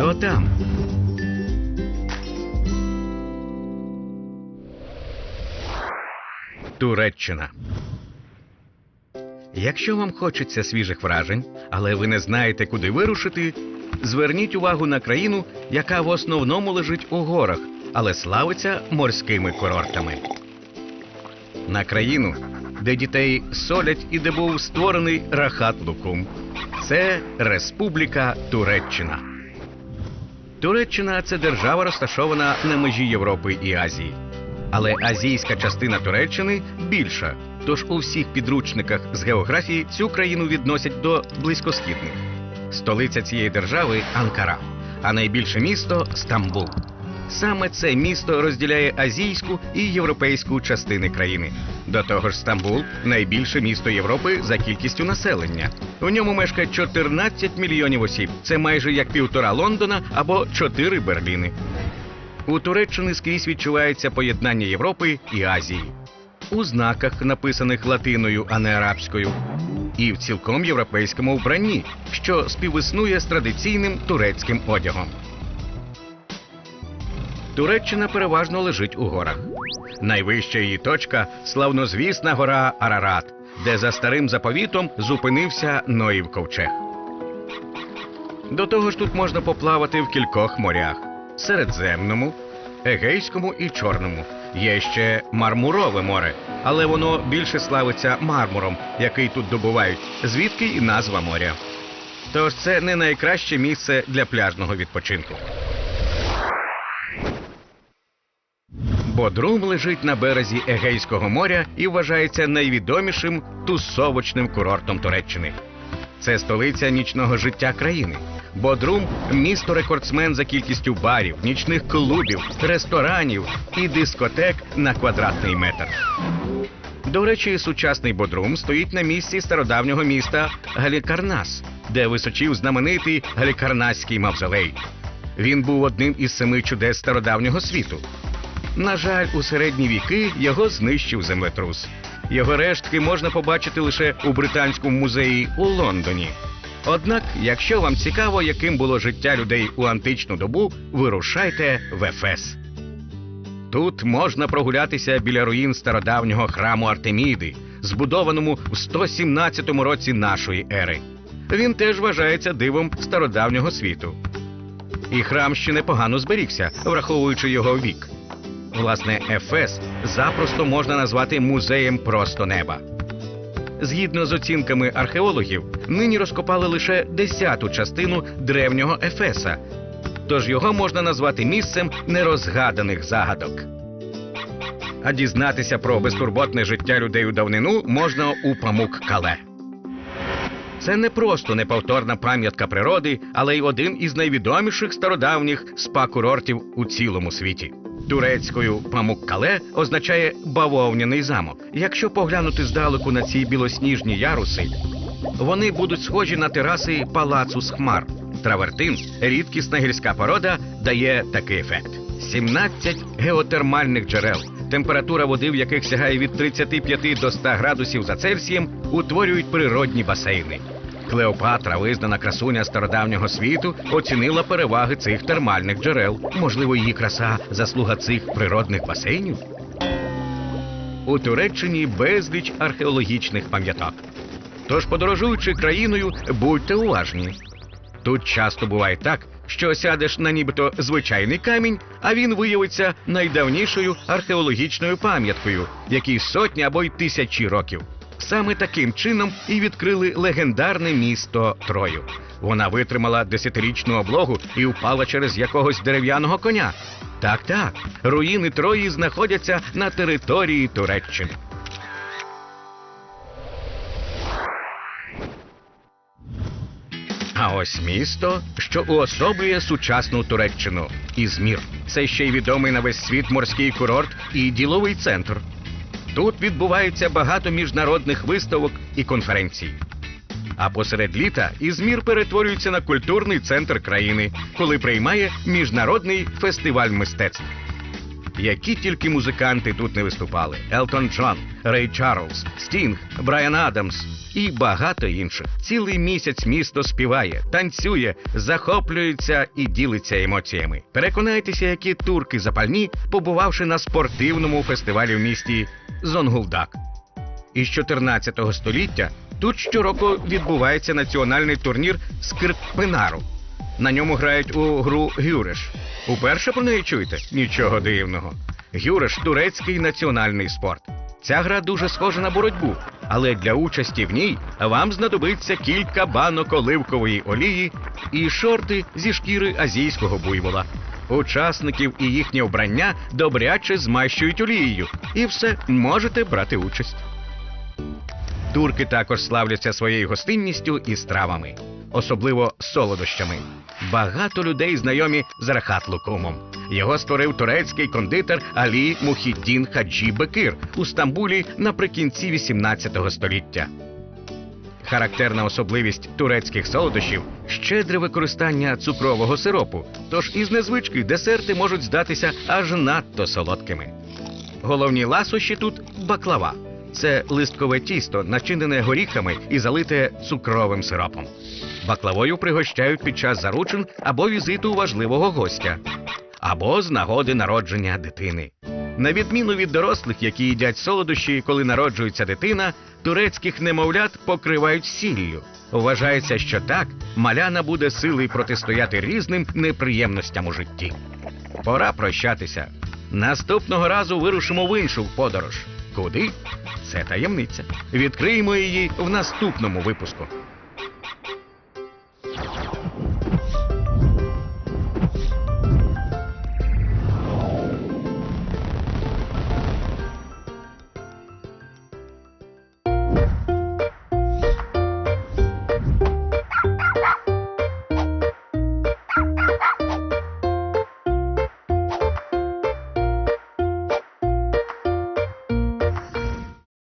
Хто там? Туреччина. Якщо вам хочеться свіжих вражень, але ви не знаєте, куди вирушити, зверніть увагу на країну, яка в основному лежить у горах, але славиться морськими курортами. На країну, де дітей солять і де був створений Рахат Лукум. Це Республіка Туреччина. Туреччина це держава, розташована на межі Європи і Азії. Але азійська частина Туреччини більша. Тож у всіх підручниках з географії цю країну відносять до близькосхідних. Столиця цієї держави Анкара, а найбільше місто Стамбул. Саме це місто розділяє азійську і європейську частини країни. До того ж, Стамбул найбільше місто Європи за кількістю населення. У ньому мешкає 14 мільйонів осіб. Це майже як півтора Лондона або чотири Берліни. У Туреччини скрізь відчувається поєднання Європи і Азії. У знаках, написаних латиною, а не арабською, і в цілком європейському вбранні, що співіснує з традиційним турецьким одягом. Туреччина переважно лежить у горах. Найвища її точка славнозвісна гора Арарат, де за старим заповітом зупинився Ноїв ковчег. До того ж тут можна поплавати в кількох морях: Середземному, Егейському і Чорному. Є ще Мармурове море, але воно більше славиться мармуром, який тут добувають, звідки і назва моря. Тож це не найкраще місце для пляжного відпочинку. Бодрум лежить на березі Егейського моря і вважається найвідомішим тусовочним курортом Туреччини. Це столиця нічного життя країни. Бодрум місто рекордсмен за кількістю барів, нічних клубів, ресторанів і дискотек на квадратний метр. До речі, сучасний Бодрум стоїть на місці стародавнього міста Галікарнас, де височів знаменитий Галікарнаський мавзолей. Він був одним із семи чудес стародавнього світу. На жаль, у середні віки його знищив землетрус. Його рештки можна побачити лише у британському музеї у Лондоні. Однак, якщо вам цікаво, яким було життя людей у античну добу, вирушайте в Ефес. Тут можна прогулятися біля руїн стародавнього храму Артеміди, збудованому в 117 році нашої ери. Він теж вважається дивом стародавнього світу. І храм ще непогано зберігся, враховуючи його вік. Власне, Ефес запросто можна назвати музеєм просто неба. Згідно з оцінками археологів, нині розкопали лише десяту частину древнього Ефеса, тож його можна назвати місцем нерозгаданих загадок. А дізнатися про безтурботне життя людей у давнину можна у памук Кале. Це не просто неповторна пам'ятка природи, але й один із найвідоміших стародавніх спа-курортів у цілому світі. Турецькою Памуккале означає бавовняний замок. Якщо поглянути здалеку на ці білосніжні яруси, вони будуть схожі на тераси палацу з хмар. Травертин, рідкісна гірська порода, дає такий ефект: 17 геотермальних джерел, температура води, в яких сягає від 35 до 100 градусів за Цельсієм, утворюють природні басейни. Клеопатра, визнана красуня стародавнього світу, оцінила переваги цих термальних джерел. Можливо, її краса заслуга цих природних басейнів. У Туреччині безліч археологічних пам'яток. Тож, подорожуючи країною, будьте уважні. Тут часто буває так, що сядеш на нібито звичайний камінь, а він виявиться найдавнішою археологічною пам'яткою, якій сотні або й тисячі років. Саме таким чином і відкрили легендарне місто Трою. Вона витримала десятирічну облогу і впала через якогось дерев'яного коня. Так, так, руїни Трої знаходяться на території Туреччини. А ось місто, що уособлює сучасну Туреччину Ізмір. Це ще й відомий на весь світ морський курорт і діловий центр. Тут відбувається багато міжнародних виставок і конференцій. А посеред літа Ізмір перетворюється на культурний центр країни, коли приймає міжнародний фестиваль мистецтв. Які тільки музиканти тут не виступали: Елтон Джон, Рей Чарльз, Стінг, Брайан Адамс і багато інших. Цілий місяць місто співає, танцює, захоплюється і ділиться емоціями. Переконайтеся, які турки запальні, побувавши на спортивному фестивалі в місті Зонгулдак. Із 14 століття тут щороку відбувається національний турнір з Киркпенару. На ньому грають у гру Гюреш. Уперше про неї чуєте? Нічого дивного. Гюреш турецький національний спорт. Ця гра дуже схожа на боротьбу, але для участі в ній вам знадобиться кілька банок оливкової олії і шорти зі шкіри азійського буйвола. Учасників і їхнє вбрання добряче змащують олією, і все можете брати участь. Турки також славляться своєю гостинністю і стравами, особливо солодощами. Багато людей знайомі з рахат лукумом. Його створив турецький кондитер Алі Мухіддін Хаджі Бекир у Стамбулі наприкінці 18 століття. Характерна особливість турецьких солодощів щедре використання цукрового сиропу. Тож із незвички десерти можуть здатися аж надто солодкими. Головні ласощі тут баклава. Це листкове тісто, начинене горіхами і залите цукровим сиропом. Баклавою пригощають під час заручин або візиту важливого гостя, або з нагоди народження дитини. На відміну від дорослих, які їдять солодощі, коли народжується дитина, турецьких немовлят покривають сіллю. Вважається, що так маляна буде силою протистояти різним неприємностям у житті. Пора прощатися. Наступного разу вирушимо в іншу подорож. Куди? Це таємниця. Відкриємо її в наступному випуску.